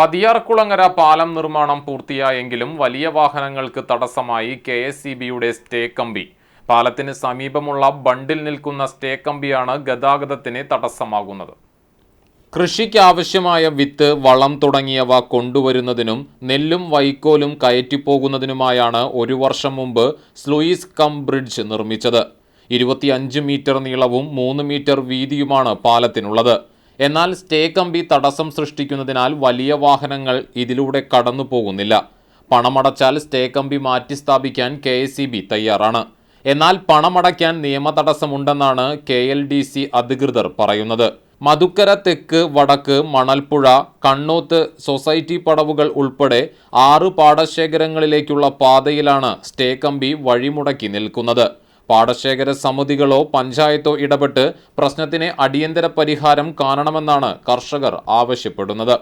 പതിയാർക്കുളങ്ങര പാലം നിർമ്മാണം പൂർത്തിയായെങ്കിലും വലിയ വാഹനങ്ങൾക്ക് തടസ്സമായി കെ എസ് സി ബിയുടെ സ്റ്റേ കമ്പി. പാലത്തിന് സമീപമുള്ള ബണ്ടിൽ നിൽക്കുന്ന സ്റ്റേ കമ്പിയാണ് ഗതാഗതത്തിന് തടസ്സമാകുന്നത്. കൃഷിക്കാവശ്യമായ വിത്ത് വളം തുടങ്ങിയവ കൊണ്ടുവരുന്നതിനും നെല്ലും വൈക്കോലും കയറ്റിപ്പോകുന്നതിനുമായാണ് ഒരു വർഷം മുമ്പ് സ്ലൂയിസ് കം ബ്രിഡ്ജ് നിർമ്മിച്ചത്. ഇരുപത്തിയഞ്ച് മീറ്റർ നീളവും മൂന്ന് മീറ്റർ വീതിയുമാണ് പാലത്തിനുള്ളത്. എന്നാൽ സ്റ്റേ കമ്പി തടസ്സം സൃഷ്ടിക്കുന്നതിനാൽ വലിയ വാഹനങ്ങൾ ഇതിലൂടെ കടന്നു പോകുന്നില്ല. പണമടച്ചാൽ സ്റ്റേ കമ്പി മാറ്റി സ്ഥാപിക്കാൻ കെ തയ്യാറാണ്. എന്നാൽ പണമടയ്ക്കാൻ നിയമ തടസ്സമുണ്ടെന്നാണ് കെ എൽ ഡി സി അധികൃതർ പറയുന്നത്. മധുക്കര തെക്ക് വടക്ക് മണൽപ്പുഴ കണ്ണോത്ത് സൊസൈറ്റി പടവുകൾ ഉൾപ്പെടെ ആറ് പാടശേഖരങ്ങളിലേക്കുള്ള പാതയിലാണ് സ്റ്റേ കമ്പി വഴിമുടക്കി നിൽക്കുന്നത്. പാടശേഖര സമിതികളോ പഞ്ചായത്തോ ഇടപെട്ട് പ്രശ്നത്തിന് അടിയന്തര പരിഹാരം കാണണമെന്നാണ് കർഷകർ ആവശ്യപ്പെടുന്നത്.